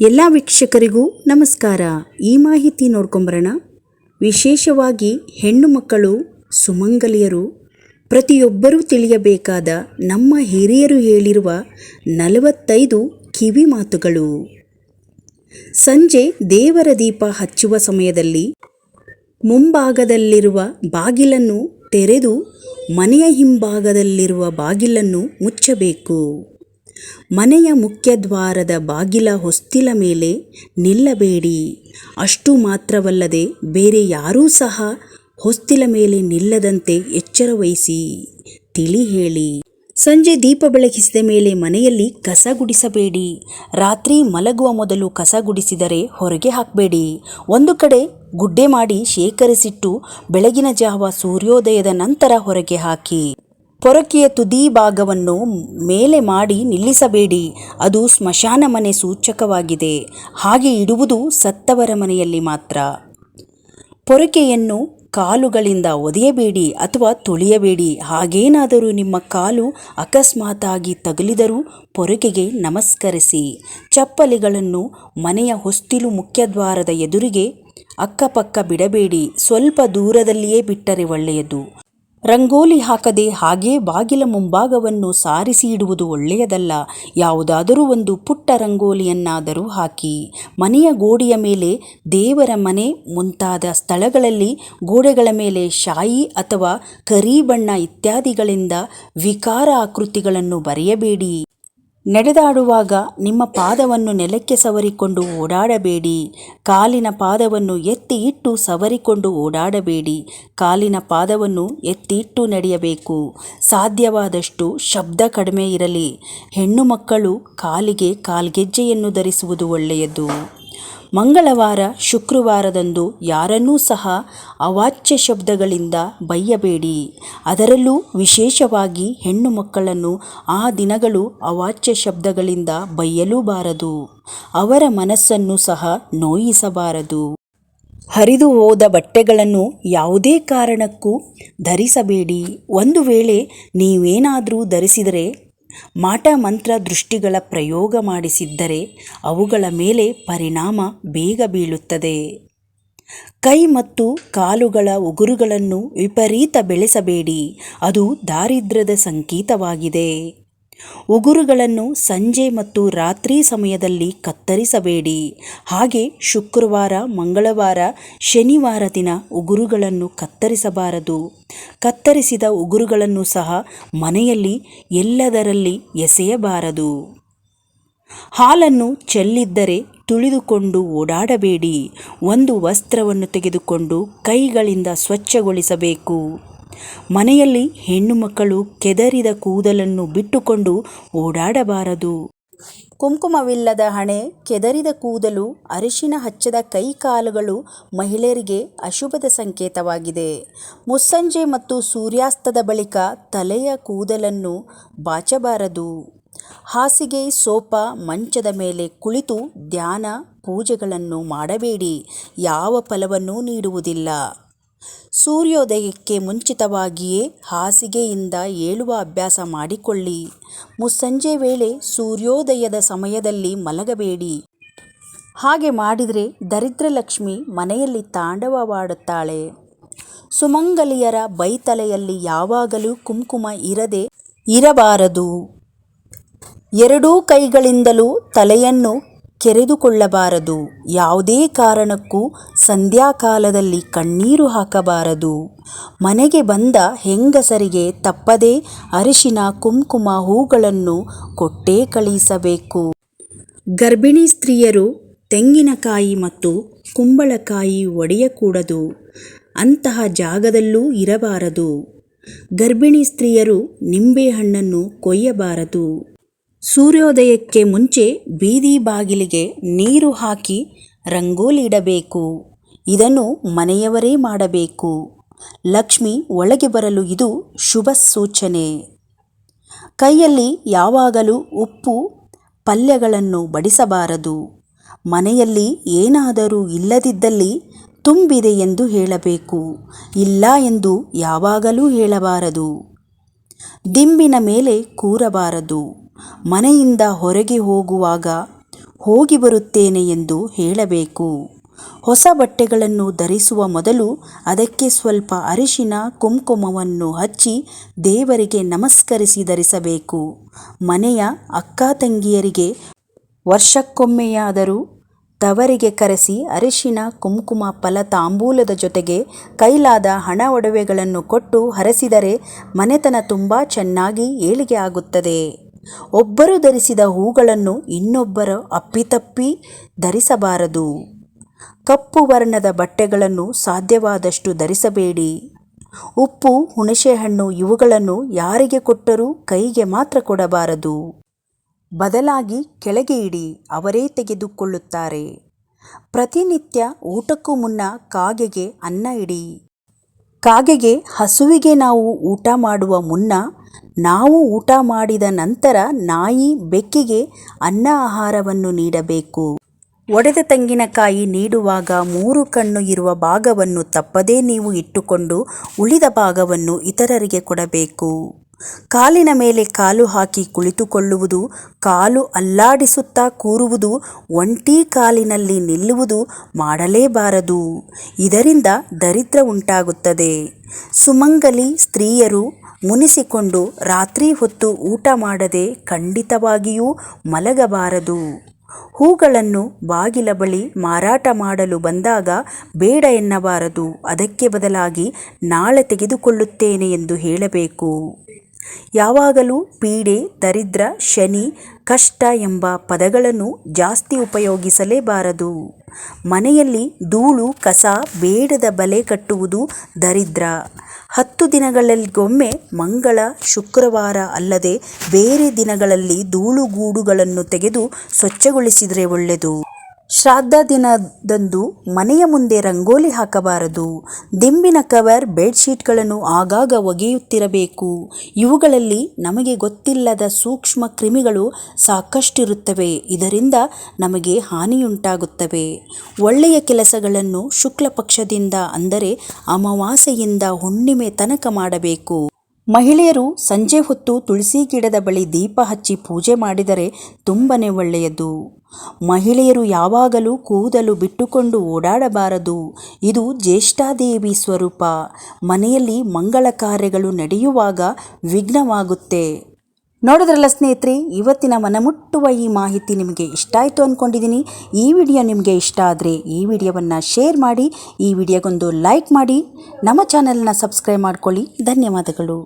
ಎಲ್ಲ ವೀಕ್ಷಕರಿಗೂ ನಮಸ್ಕಾರ. ಈ ಮಾಹಿತಿ ನೋಡ್ಕೊಂಬರೋಣ. ವಿಶೇಷವಾಗಿ ಹೆಣ್ಣು ಮಕ್ಕಳು, ಸುಮಂಗಲಿಯರು, ಪ್ರತಿಯೊಬ್ಬರೂ ತಿಳಿಯಬೇಕಾದ ನಮ್ಮ ಹಿರಿಯರು ಹೇಳಿರುವ ನಲವತ್ತೈದು ಕಿವಿ ಮಾತುಗಳು. ಸಂಜೆ ದೇವರ ದೀಪ ಹಚ್ಚುವ ಸಮಯದಲ್ಲಿ ಮುಂಭಾಗದಲ್ಲಿರುವ ಬಾಗಿಲನ್ನು ತೆರೆದು ಮನೆಯ ಹಿಂಭಾಗದಲ್ಲಿರುವ ಬಾಗಿಲನ್ನು ಮುಚ್ಚಬೇಕು. ಮನೆಯ ಮುಖ್ಯದ್ವಾರದ ಬಾಗಿಲ ಹೊಸ್ತಿಲ ಮೇಲೆ ನಿಲ್ಲಬೇಡಿ. ಅಷ್ಟು ಮಾತ್ರವಲ್ಲದೆ ಬೇರೆ ಯಾರೂ ಸಹ ಹೊಸ್ತಿಲ ಮೇಲೆ ನಿಲ್ಲದಂತೆ ಎಚ್ಚರ ವಹಿಸಿ. ತಿಳಿ ಹೇಳಿ. ಸಂಜೆ ದೀಪ ಬೆಳಗಿಸಿದ ಮೇಲೆ ಮನೆಯಲ್ಲಿ ಕಸ ಗುಡಿಸಬೇಡಿ. ರಾತ್ರಿ ಮಲಗುವ ಮೊದಲು ಕಸ ಗುಡಿಸಿದರೆ ಹೊರಗೆ ಹಾಕಬೇಡಿ. ಒಂದು ಕಡೆ ಗುಡ್ಡೆ ಮಾಡಿ ಶೇಖರಿಸಿಟ್ಟು ಬೆಳಗಿನ ಜಾವ ಸೂರ್ಯೋದಯದ ನಂತರ ಹೊರಗೆ ಹಾಕಿ. ಪೊರಕೆಯ ತುದಿ ಭಾಗವನ್ನು ಮೇಲೆ ಮಾಡಿ ನಿಲ್ಲಿಸಬೇಡಿ. ಅದು ಸ್ಮಶಾನ ಮನೆ ಸೂಚಕವಾಗಿದೆ. ಹಾಗೆ ಇಡುವುದು ಸತ್ತವರ ಮನೆಯಲ್ಲಿ ಮಾತ್ರ. ಪೊರಕೆಯನ್ನು ಕಾಲುಗಳಿಂದ ಒದೆಯಬೇಡಿ ಅಥವಾ ತುಳಿಯಬೇಡಿ. ಹಾಗೇನಾದರೂ ನಿಮ್ಮ ಕಾಲು ಅಕಸ್ಮಾತಾಗಿ ತಗುಲಿದರೂ ಪೊರಕೆಗೆ ನಮಸ್ಕರಿಸಿ. ಚಪ್ಪಲಿಗಳನ್ನು ಮನೆಯ ಹೊಸ್ತಿಲು ಮುಖ್ಯದ್ವಾರದ ಎದುರಿಗೆ ಅಕ್ಕಪಕ್ಕ ಬಿಡಬೇಡಿ. ಸ್ವಲ್ಪ ದೂರದಲ್ಲಿಯೇ ಬಿಟ್ಟರೆ ಒಳ್ಳೆಯದು. ರಂಗೋಲಿ ಹಾಕದೆ ಹಾಗೇ ಬಾಗಿಲ ಮುಂಭಾಗವನ್ನು ಸಾರಿಸಿ ಇಡುವುದು ಒಳ್ಳೆಯದಲ್ಲ. ಯಾವುದಾದರೂ ಒಂದು ಪುಟ್ಟ ರಂಗೋಲಿಯನ್ನಾದರೂ ಹಾಕಿ. ಮನೆಯ ಗೋಡೆಯ ಮೇಲೆ ದೇವರ ಮನೆ, ಮುಂತಾದ ಸ್ಥಳಗಳಲ್ಲಿ ಗೋಡೆಗಳ ಮೇಲೆ ಶಾಯಿ ಅಥವಾ ಕರಿ ಬಣ್ಣ ಇತ್ಯಾದಿಗಳಿಂದ ವಿಕಾರ ಆಕೃತಿಗಳನ್ನು ಬರೆಯಬೇಡಿ. ನಡೆದಾಡುವಾಗ ನಿಮ್ಮ ಪಾದವನ್ನು ನೆಲಕ್ಕೆ ಸವರಿಕೊಂಡು ಓಡಾಡಬೇಡಿ. ಕಾಲಿನ ಪಾದವನ್ನು ಎತ್ತಿ ಇಟ್ಟು ಸವರಿಕೊಂಡು ಓಡಾಡಬೇಡಿ. ಕಾಲಿನ ಪಾದವನ್ನು ಎತ್ತಿ ಇಟ್ಟು ನಡೆಯಬೇಕು. ಸಾಧ್ಯವಾದಷ್ಟು ಶಬ್ದ ಕಡಿಮೆ ಇರಲಿ. ಹೆಣ್ಣು ಮಕ್ಕಳು ಕಾಲಿಗೆ ಕಾಲ್ಗೆಜ್ಜೆಯನ್ನು ಧರಿಸುವುದು ಒಳ್ಳೆಯದು. ಮಂಗಳವಾರ, ಶುಕ್ರವಾರದಂದು ಯಾರನ್ನೂ ಸಹ ಅವಾಚ್ಯ ಶಬ್ದಗಳಿಂದ ಬೈಯಬೇಡಿ. ಅದರಲ್ಲೂ ವಿಶೇಷವಾಗಿ ಹೆಣ್ಣು ಮಕ್ಕಳನ್ನು ಆ ದಿನಗಳು ಅವಾಚ್ಯ ಶಬ್ದಗಳಿಂದ ಬೈಯಲೂಬಾರದು. ಅವರ ಮನಸ್ಸನ್ನು ಸಹ ನೋಯಿಸಬಾರದು. ಹರಿದು ಹೋದ ಬಟ್ಟೆಗಳನ್ನು ಯಾವುದೇ ಕಾರಣಕ್ಕೂ ಧರಿಸಬೇಡಿ. ಒಂದು ವೇಳೆ ನೀವೇನಾದರೂ ಧರಿಸಿದರೆ ಮಾಟ ಮಂತ್ರ ದೃಷ್ಟಿಗಳ ಪ್ರಯೋಗ ಮಾಡಿಸಿದ್ದರೆ ಅವುಗಳ ಮೇಲೆ ಪರಿಣಾಮ ಬೇಗ ಬೀಳುತ್ತದೆ. ಕೈ ಮತ್ತು ಕಾಲುಗಳ ಉಗುರುಗಳನ್ನು ವಿಪರೀತ ಬೆಳೆಸಬೇಡಿ. ಅದು ದಾರಿದ್ರ್ಯದ ಸಂಕೇತವಾಗಿದೆ. ಉಗುರುಗಳನ್ನು ಸಂಜೆ ಮತ್ತು ರಾತ್ರಿ ಸಮಯದಲ್ಲಿ ಕತ್ತರಿಸಬೇಡಿ. ಹಾಗೆ ಶುಕ್ರವಾರ, ಮಂಗಳವಾರ, ಶನಿವಾರ ದಿನ ಉಗುರುಗಳನ್ನು ಕತ್ತರಿಸಬಾರದು. ಕತ್ತರಿಸಿದ ಉಗುರುಗಳನ್ನು ಸಹ ಮನೆಯಲ್ಲಿ ಎಲ್ಲದರಲ್ಲಿ ಎಸೆಯಬಾರದು. ಹಾಲನ್ನು ಚೆಲ್ಲಿದ್ದರೆ ತುಳಿದುಕೊಂಡು ಓಡಾಡಬೇಡಿ. ಒಂದು ವಸ್ತ್ರವನ್ನು ತೆಗೆದುಕೊಂಡು ಕೈಗಳಿಂದ ಸ್ವಚ್ಛಗೊಳಿಸಬೇಕು. ಮನೆಯಲ್ಲಿ ಹೆಣ್ಣು ಮಕ್ಕಳು ಕೆದರಿದ ಕೂದಲನ್ನು ಬಿಟ್ಟುಕೊಂಡು ಓಡಾಡಬಾರದು. ಕುಂಕುಮವಿಲ್ಲದ ಹಣೆ, ಕೆದರಿದ ಕೂದಲು, ಅರಿಶಿನ ಹಚ್ಚದ ಕೈ ಕಾಲುಗಳು ಮಹಿಳೆಯರಿಗೆ ಅಶುಭದ ಸಂಕೇತವಾಗಿದೆ. ಮುಸ್ಸಂಜೆ ಮತ್ತು ಸೂರ್ಯಾಸ್ತದ ಬಳಿಕ ತಲೆಯ ಕೂದಲನ್ನು ಬಾಚಬಾರದು. ಹಾಸಿಗೆ, ಸೋಪ, ಮಂಚದ ಮೇಲೆ ಕುಳಿತು ಧ್ಯಾನ, ಪೂಜೆಗಳನ್ನು ಮಾಡಬೇಡಿ. ಯಾವ ಫಲವನ್ನೂ ನೀಡುವುದಿಲ್ಲ. ಸೂರ್ಯೋದಯಕ್ಕೆ ಮುಂಚಿತವಾಗಿಯೇ ಹಾಸಿಗೆಯಿಂದ ಏಳುವ ಅಭ್ಯಾಸ ಮಾಡಿಕೊಳ್ಳಿ. ಮುಸ್ಸಂಜೆ ವೇಳೆ ಸೂರ್ಯೋದಯದ ಸಮಯದಲ್ಲಿ ಮಲಗಬೇಡಿ. ಹಾಗೆ ಮಾಡಿದರೆ ದರಿದ್ರಲಕ್ಷ್ಮಿ ಮನೆಯಲ್ಲಿ ತಾಂಡವವಾಡುತ್ತಾಳೆ. ಸುಮಂಗಲಿಯರ ಬೈತಲೆಯಲ್ಲಿ ಯಾವಾಗಲೂ ಕುಂಕುಮ ಇರದೆ ಇರಬಾರದು. ಎರಡೂ ಕೈಗಳಿಂದಲೂ ತಲೆಯನ್ನು ಕೆರೆದುಕೊಳ್ಳಬಾರದು. ಯಾವುದೇ ಕಾರಣಕ್ಕೂ ಸಂಧ್ಯಾಕಾಲದಲ್ಲಿ ಕಣ್ಣೀರು ಹಾಕಬಾರದು. ಮನೆಗೆ ಬಂದ ಹೆಂಗಸರಿಗೆ ತಪ್ಪದೇ ಅರಿಶಿನ, ಕುಂಕುಮ ಹೂಗಳನ್ನು ಕೊಟ್ಟೇ ಕಳಿಸಬೇಕು. ಗರ್ಭಿಣಿ ಸ್ತ್ರೀಯರು ತೆಂಗಿನಕಾಯಿ ಮತ್ತು ಕುಂಬಳಕಾಯಿ ಒಡೆಯಕೂಡದು. ಅಂತಹ ಜಾಗದಲ್ಲೂ ಇರಬಾರದು. ಗರ್ಭಿಣಿ ಸ್ತ್ರೀಯರು ನಿಂಬೆಹಣ್ಣನ್ನು ಕೊಯ್ಯಬಾರದು. ಸೂರ್ಯೋದಯಕ್ಕೆ ಮುಂಚೆ ಬೀದಿ ಬಾಗಿಲಿಗೆ ನೀರು ಹಾಕಿ ರಂಗೋಲಿ ಇಡಬೇಕು ಇದನ್ನು ಮನೆಯವರೇ ಮಾಡಬೇಕು. ಲಕ್ಷ್ಮಿ ಒಳಗೆ ಬರಲು ಇದು ಶುಭ ಸೂಚನೆ. ಕೈಯಲ್ಲಿ ಯಾವಾಗಲೂ ಉಪ್ಪು, ಪಲ್ಯಗಳನ್ನು ಬಡಿಸಬಾರದು. ಮನೆಯಲ್ಲಿ ಏನಾದರೂ ಇಲ್ಲದಿದ್ದಲ್ಲಿ ತುಂಬಿದೆ ಎಂದು ಹೇಳಬೇಕು. ಇಲ್ಲ ಎಂದು ಯಾವಾಗಲೂ ಹೇಳಬಾರದು. ದಿಂಬಿನ ಮೇಲೆ ಕೂರಬಾರದು. ಮನೆಯಿಂದ ಹೊರಗೆ ಹೋಗುವಾಗ ಹೋಗಿ ಬರುತ್ತೇನೆ ಎಂದು ಹೇಳಬೇಕು. ಹೊಸ ಬಟ್ಟೆಗಳನ್ನು ಧರಿಸುವ ಮೊದಲು ಅದಕ್ಕೆ ಸ್ವಲ್ಪ ಅರಿಶಿನ, ಕುಂಕುಮವನ್ನು ಹಚ್ಚಿ ದೇವರಿಗೆ ನಮಸ್ಕರಿಸಿ ಧರಿಸಬೇಕು. ಮನೆಯ ಅಕ್ಕ ತಂಗಿಯರಿಗೆ ವರ್ಷಕ್ಕೊಮ್ಮೆಯಾದರೂ ತವರಿಗೆ ಕರೆಸಿ ಅರಿಶಿನ, ಕುಂಕುಮ, ಫಲ ತಾಂಬೂಲದ ಜೊತೆಗೆ ಕೈಲಾದ ಹಣ ಒಡವೆಗಳನ್ನು ಕೊಟ್ಟು ಹರಸಿದರೆ ಮನೆತನ ತುಂಬ ಚೆನ್ನಾಗಿ ಏಳಿಗೆ ಆಗುತ್ತದೆ. ಒಬ್ಬರು ಧರಿಸಿದ ಹೂಗಳನ್ನು ಇನ್ನೊಬ್ಬರು ಅಪ್ಪಿತಪ್ಪಿ ಧರಿಸಬಾರದು. ಕಪ್ಪು ವರ್ಣದ ಬಟ್ಟೆಗಳನ್ನು ಸಾಧ್ಯವಾದಷ್ಟು ಧರಿಸಬೇಡಿ. ಉಪ್ಪು, ಹುಣಸೆಹಣ್ಣು ಇವುಗಳನ್ನು ಯಾರಿಗೆ ಕೊಟ್ಟರೂ ಕೈಗೆ ಮಾತ್ರ ಕೊಡಬಾರದು. ಬದಲಾಗಿ ಕೆಳಗೆ ಇಡಿ, ಅವರೇ ತೆಗೆದುಕೊಳ್ಳುತ್ತಾರೆ. ಪ್ರತಿನಿತ್ಯ ಊಟಕ್ಕೂ ಮುನ್ನ ಕಾಗೆಗೆ ಅನ್ನ ಇಡಿ. ಕಾಗೆಗೆ ಹಸುವಿಗೆ ನಾವು ಊಟ ಮಾಡುವ ಮುನ್ನ ನಾವು ಊಟ ಮಾಡಿದ ನಂತರ ನಾಯಿ ಬೆಕ್ಕಿಗೆ ಅನ್ನ ಆಹಾರವನ್ನು ನೀಡಬೇಕು. ಒಡೆದ ತೆಂಗಿನಕಾಯಿ ನೀಡುವಾಗ ಮೂರು ಕಣ್ಣು ಇರುವ ಭಾಗವನ್ನು ತಪ್ಪದೇ ನೀವು ಇಟ್ಟುಕೊಂಡು ಉಳಿದ ಭಾಗವನ್ನು ಇತರರಿಗೆ ಕೊಡಬೇಕು. ಕಾಲಿನ ಮೇಲೆ ಕಾಲು ಹಾಕಿ ಕುಳಿತುಕೊಳ್ಳುವುದು, ಕಾಲು ಅಲ್ಲಾಡಿಸುತ್ತಾ ಕೂರುವುದು, ಒಂಟಿ ಕಾಲಿನಲ್ಲಿ ನಿಲ್ಲುವುದು ಮಾಡಲೇಬಾರದು. ಇದರಿಂದ ದರಿದ್ರ ಉಂಟಾಗುತ್ತದೆ. ಸುಮಂಗಲಿ ಸ್ತ್ರೀಯರು ಮುನಿಸಿಕೊಂಡು ರಾತ್ರಿ ಹೊತ್ತು ಊಟ ಮಾಡದೆ ಖಂಡಿತವಾಗಿಯೂ ಮಲಗಬಾರದು. ಹೂಗಳನ್ನು ಬಾಗಿಲ ಬಳಿ ಮಾರಾಟ ಮಾಡಲು ಬಂದಾಗ ಬೇಡ ಎನ್ನಬಾರದು. ಅದಕ್ಕೆ ಬದಲಾಗಿ ನಾಳೆ ತೆಗೆದುಕೊಳ್ಳುತ್ತೇನೆ ಎಂದು ಹೇಳಬೇಕು. ಯಾವಾಗಲೂ ಪೀಡೆ, ದರಿದ್ರ, ಶನಿ, ಕಷ್ಟ ಎಂಬ ಪದಗಳನ್ನು ಜಾಸ್ತಿ ಉಪಯೋಗಿಸಲೇಬಾರದು. ಮನೆಯಲ್ಲಿ ಧೂಳು, ಕಸ, ಬೇಡದ ಬಲೆ ಕಟ್ಟುವುದು ದರಿದ್ರ. ಹತ್ತು ದಿನಗಳಿಗೊಮ್ಮೆ ಮಂಗಳ, ಶುಕ್ರವಾರ ಅಲ್ಲದೆ ಬೇರೆ ದಿನಗಳಲ್ಲಿ ಧೂಳುಗೂಡುಗಳನ್ನು ತೆಗೆದು ಸ್ವಚ್ಛಗೊಳಿಸಿದರೆ ಒಳ್ಳೆಯದು ಶ್ರಾದ್ದ ದಿನದಂದು ಮನೆಯ ಮುಂದೆ ರಂಗೋಲಿ ಹಾಕಬಾರದು. ದಿಂಬಿನ ಕವರ್, ಬೆಡ್ಶೀಟ್ಗಳನ್ನು ಆಗಾಗ ಒಗೆಯುತ್ತಿರಬೇಕು. ಇವುಗಳಲ್ಲಿ ನಮಗೆ ಗೊತ್ತಿಲ್ಲದ ಸೂಕ್ಷ್ಮ ಕ್ರಿಮಿಗಳು ಸಾಕಷ್ಟಿರುತ್ತವೆ. ಇದರಿಂದ ನಮಗೆ ಹಾನಿಯುಂಟಾಗುತ್ತವೆ. ಒಳ್ಳೆಯ ಕೆಲಸಗಳನ್ನು ಶುಕ್ಲ ಪಕ್ಷದಿಂದ ಅಂದರೆ ಅಮಾವಾಸ್ಯೆಯಿಂದ ಹುಣ್ಣಿಮೆ ತನಕ ಮಾಡಬೇಕು. ಮಹಿಳೆಯರು ಸಂಜೆ ಹೊತ್ತು ತುಳಸಿ ಗಿಡದ ಬಳಿ ದೀಪ ಹಚ್ಚಿ ಪೂಜೆ ಮಾಡಿದರೆ ತುಂಬನೇ ಒಳ್ಳೆಯದು. ಮಹಿಳೆಯರು ಯಾವಾಗಲೂ ಕೂದಲು ಬಿಟ್ಟುಕೊಂಡು ಓಡಾಡಬಾರದು. ಇದು ಜ್ಯೇಷ್ಠಾದೇವಿ ಸ್ವರೂಪ. ಮನೆಯಲ್ಲಿ ಮಂಗಳ ಕಾರ್ಯಗಳು ನಡೆಯುವಾಗ ವಿಘ್ನವಾಗುತ್ತೆ. ನೋಡಿದ್ರಲ್ಲ ಸ್ನೇಹಿತರೆ, ಇವತ್ತಿನ ಮನಮುಟ್ಟುವ ಈ ಮಾಹಿತಿ ನಿಮಗೆ ಇಷ್ಟ ಆಯಿತು ಅಂದ್ಕೊಂಡಿದ್ದೀನಿ ಈ ವಿಡಿಯೋ ನಿಮಗೆ ಇಷ್ಟ ಆದರೆ ಈ ವಿಡಿಯೋವನ್ನು ಶೇರ್ ಮಾಡಿ, ಈ ವಿಡಿಯೋಗೊಂದು ಲೈಕ್ ಮಾಡಿ, ನಮ್ಮ ಚಾನಲ್ನ ಸಬ್ಸ್ಕ್ರೈಬ್ ಮಾಡ್ಕೊಳ್ಳಿ. ಧನ್ಯವಾದಗಳು.